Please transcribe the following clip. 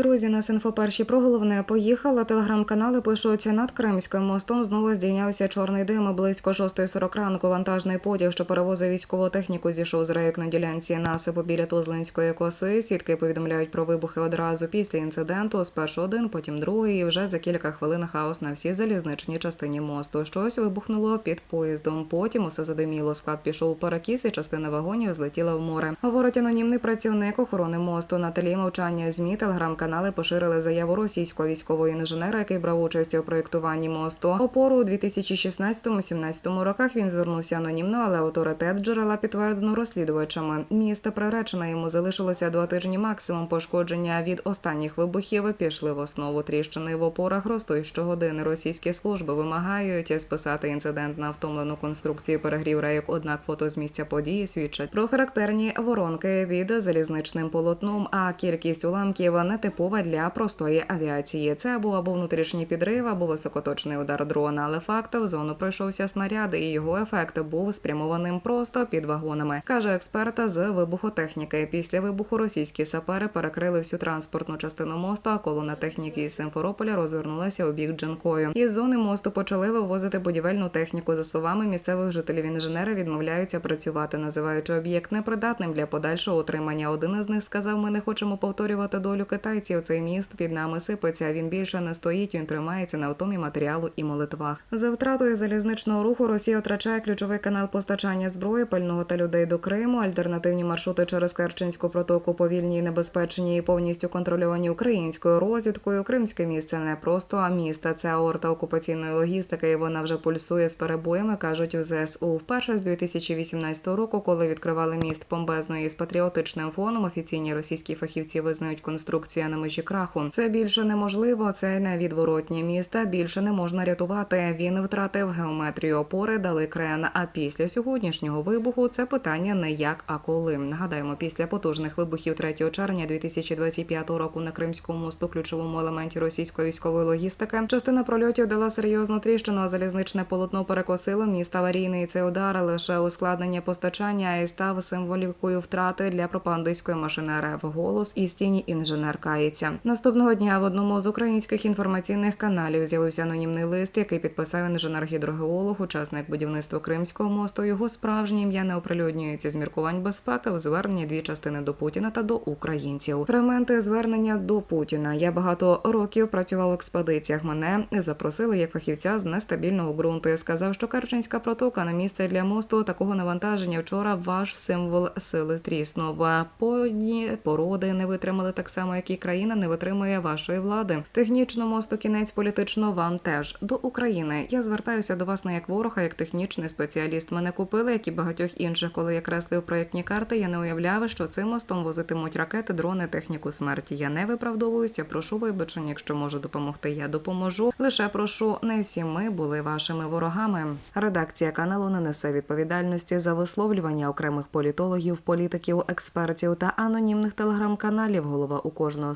Друзі, нас інфо перші про головне поїхала. Телеграм-канали пишуть над Кримським мостом знову здійнявся чорний дим. Близько 6.40 ранку вантажний потяг, що перевозив військову техніку, зійшов з рейок на ділянці насипу біля Тузлинської коси. Свідки повідомляють про вибухи одразу після інциденту. Спершу один, потім другий. І вже за кілька хвилин хаос на всій залізничній частині мосту. Щось вибухнуло під поїздом. Потім усе задиміло. Склад пішов у перекіс, і частина вагонів злетіла в море. Говорить анонімний працівник охорони мосту на тлі мовчання змі. Телеграм-канали поширили заяву російського військового інженера, який брав участь у проєктуванні мосту. Опору у 2016-17 роках він звернувся анонімно, але авторитет джерела підтвердено розслідувачами. Місто приречене йому залишилося два тижні максимум. Пошкодження від останніх вибухів пішли в основу тріщини в опорах. Ростуть щогодини російські служби вимагають списати інцидент на втомлену конструкцію перегрів рейок. Однак фото з місця події свідчать про характерні воронки від залізничним полотном. А кількість уламків не типова для простої авіації. Це або або внутрішній підрив, або високоточний удар дрона. Але факт в зону пройшовся снаряд, і його ефект був спрямованим просто під вагонами, каже експерта з вибухотехніки. Після вибуху російські сапери перекрили всю транспортну частину мосту. А колона техніки із Симферополя розвернулася у бік Джанкою. Із зони мосту почали вивозити будівельну техніку. За словами місцевих жителів, інженери відмовляються працювати, називаючи об'єкт непридатним для подальшого утримання. Один із них сказав: Ми не хочемо повторювати долю китайців. Цей міст під нами сипеться. Він більше не стоїть. Він тримається на втомі матеріалу і молитвах. За втратою залізничного руху Росія втрачає ключовий канал постачання зброї, пального та людей до Криму. Альтернативні маршрути через Керченську протоку повільні і небезпечні і повністю контрольовані українською розвідкою. Кримське місце не просто а місто. Це аорта окупаційної логістики. і Вона вже пульсує з перебоями. кажуть у ЗСУ. Вперше з 2018 року, коли відкривали міст помбезною з патріотичним фоном, офіційні російські фахівці визнають конструкція на межі краху. Це більше неможливо. Це невідворотні міста. Більше не можна рятувати. Він втратив геометрію опори, дали крен. А після сьогоднішнього вибуху це питання не як, а коли. Нагадаємо, після потужних вибухів 3 червня 2025 року на Кримському мосту, ключовому елементі російської військової логістики, частина прольотів дала серйозну тріщину. а Залізничне полотно перекосило міст аварійний. Цей удар лише ускладнення постачання і став символікою втрати для пропагандистської машини РФ. Голос і стіні інженер кається. Наступного дня в одному з українських інформаційних каналів з'явився анонімний лист, який підписав інженер-гідрогеолог, учасник будівництва Кримського мосту. Його справжнє ім'я не оприлюднюється з міркувань безпеки в зверненні дві частини до Путіна та до українців. Фрагменти звернення до Путіна. Я багато років працював в експедиціях. Мене запросили як фахівця з нестабільного ґрунту. Я сказав, що Керченська протока на місце для мосту такого навантаження. Вчора ваш символ сили тріснув. Подні породи не витримали так само, як і країна не витримує вашої влади. Технічно мосту кінець політично вам теж до України. Я звертаюся до вас не як ворог, а як технічний спеціаліст. Мене купили, як і багатьох інших. Коли я креслив проєктні карти, я не уявляв, що цим мостом возитимуть ракети, дрони, техніку смерті. Я не виправдовуюся. Прошу вибачення, якщо можу допомогти. Я допоможу. Лише прошу, не всі ми були вашими ворогами. Редакція каналу не несе відповідальності за висловлювання окремих політологів, політиків, експертів та анонімних телеграм-каналів. Голова у кожного